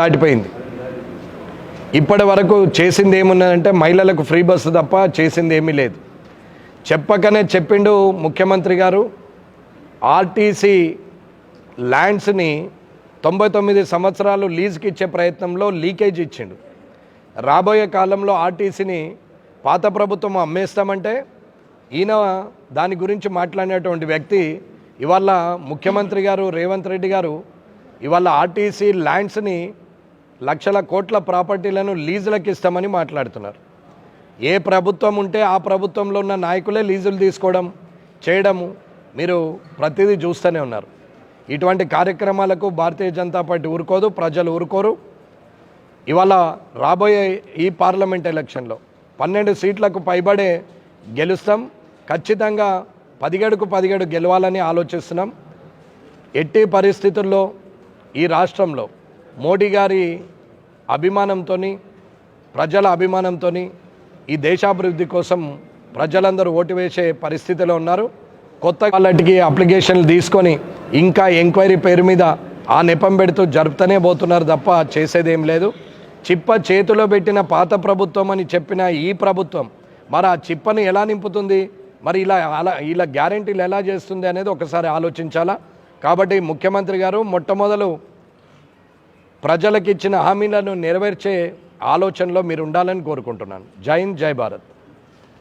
దాటిపోయింది. ఇప్పటి వరకు చేసింది ఏమున్నదంటే మహిళలకు ఫ్రీ బస్సు తప్ప చేసింది ఏమీ లేదు. చెప్పకనే చెప్పిండు ముఖ్యమంత్రి గారు ఆర్టీసీ ల్యాండ్స్ని తొంభై తొమ్మిది సంవత్సరాలు లీజుకి ఇచ్చే ప్రయత్నంలో లీకేజ్ ఇచ్చిండు. రాబోయే కాలంలో ఆర్టీసీని పాత ప్రభుత్వం అమ్మేస్తామంటే ఈయన దాని గురించి మాట్లాడినటువంటి వ్యక్తి ఇవాళ ముఖ్యమంత్రి గారు రేవంత్ రెడ్డి గారు ఇవాళ ఆర్టీసీ ల్యాండ్స్ని లక్షల కోట్ల ప్రాపర్టీలను లీజులకు ఇస్తామని మాట్లాడుతున్నారు. ఏ ప్రభుత్వం ఉంటే ఆ ప్రభుత్వంలో ఉన్న నాయకులే లీజులు తీసుకోవడం చేయడము మీరు ప్రతిదీ చూస్తూనే ఉన్నారు. ఇటువంటి కార్యక్రమాలకు భారతీయ జనతా పార్టీ ఊరుకోదు ప్రజలు ఊరుకోరు. ఇవాళ రాబోయే ఈ పార్లమెంట్ ఎలక్షన్లో పన్నెండు సీట్లకు పైబడే గెలుస్తాం. ఖచ్చితంగా పదిహేడుకు పదిహేడు గెలవాలని ఆలోచిస్తున్నాం. ఎట్టి పరిస్థితుల్లో ఈ రాష్ట్రంలో మోడీ గారి అభిమానంతో ప్రజల అభిమానంతో ఈ దేశాభివృద్ధి కోసం ప్రజలందరూ ఓటు వేసే పరిస్థితిలో ఉన్నారు. కొత్త వాళ్ళకి అప్లికేషన్లు తీసుకొని ఇంకా ఎంక్వైరీ పేరు మీద ఆ నెపం పెడుతూ జరుపుతూనే పోతున్నారు తప్ప చేసేదేం లేదు. చిప్ప చేతిలో పెట్టిన పాత ప్రభుత్వం అని చెప్పిన ఈ ప్రభుత్వం మరి ఆ చిప్పని ఎలా నింపుతుంది? మరి ఇలా అలా ఇలా గ్యారంటీలు ఎలా చేస్తుంది అనేది ఒకసారి ఆలోచించాలా? కాబట్టి ముఖ్యమంత్రి గారు మొట్టమొదలు ప్రజలకు ఇచ్చిన హామీలను నెరవేర్చే ఆలోచనలో మీరు ఉండాలని కోరుకుంటున్నాను. జై హింద్ జై భారత్.